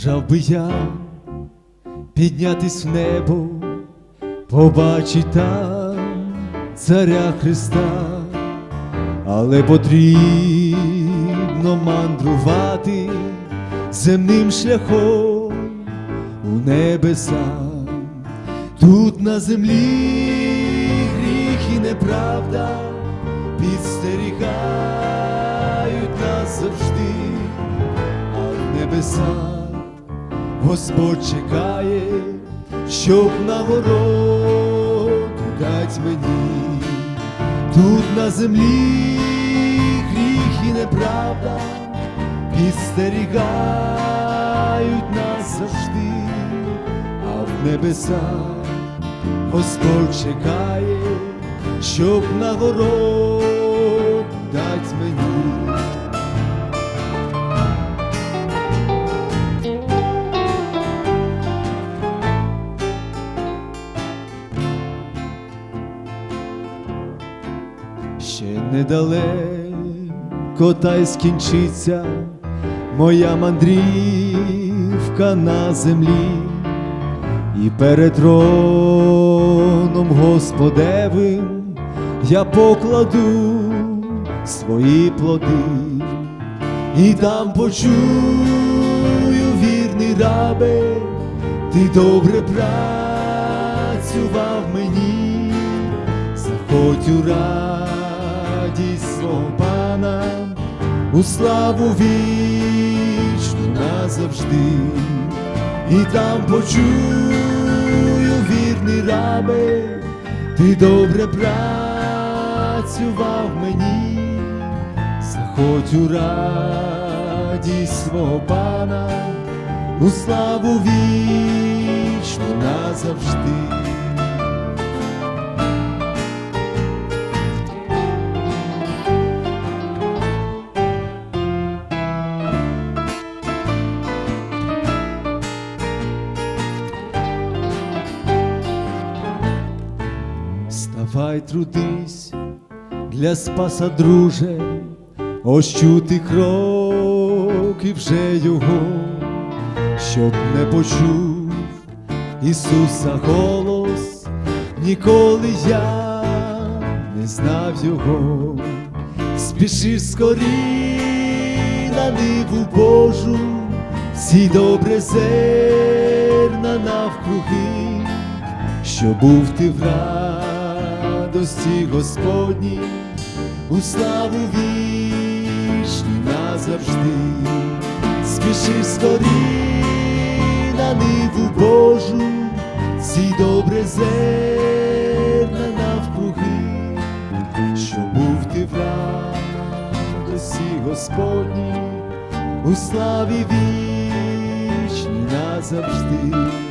Бажав би я піднятись в небо, побачить там царя Христа, але потрібно мандрувати земним шляхом у небеса. Тут на землі гріх і неправда підстерігають нас завжди, а в небесах Господь чекає, щоб нагороду дать мені. Тут на землі гріх і неправда підстерігають нас завжди, а в небесах Господь чекає, щоб нагороду недалеко та й скінчиться моя мандрівка на землі, і перед троном Господевим я покладу свої плоди, і там почую вірний рабе, ти добре працював мені, у радість свого пана, у славу вічну назавжди, і там почую вірний рабе, ти добре працював мені, заходь у радість свого пана, у славу вічну назавжди. Вставай, трудись для спаса, друже, ось чути кроки вже його, щоб не почув Ісуса голос, ніколи я не знав його, спіши скорі на ниву Божу, сій добре зерна навкруги, що був ти в радості Господній, у славу вічній назавжди, спіши скорі на ниву Божу, сій добре зерна навкруги, що був ти в радості Господній, у славі вічній назавжди.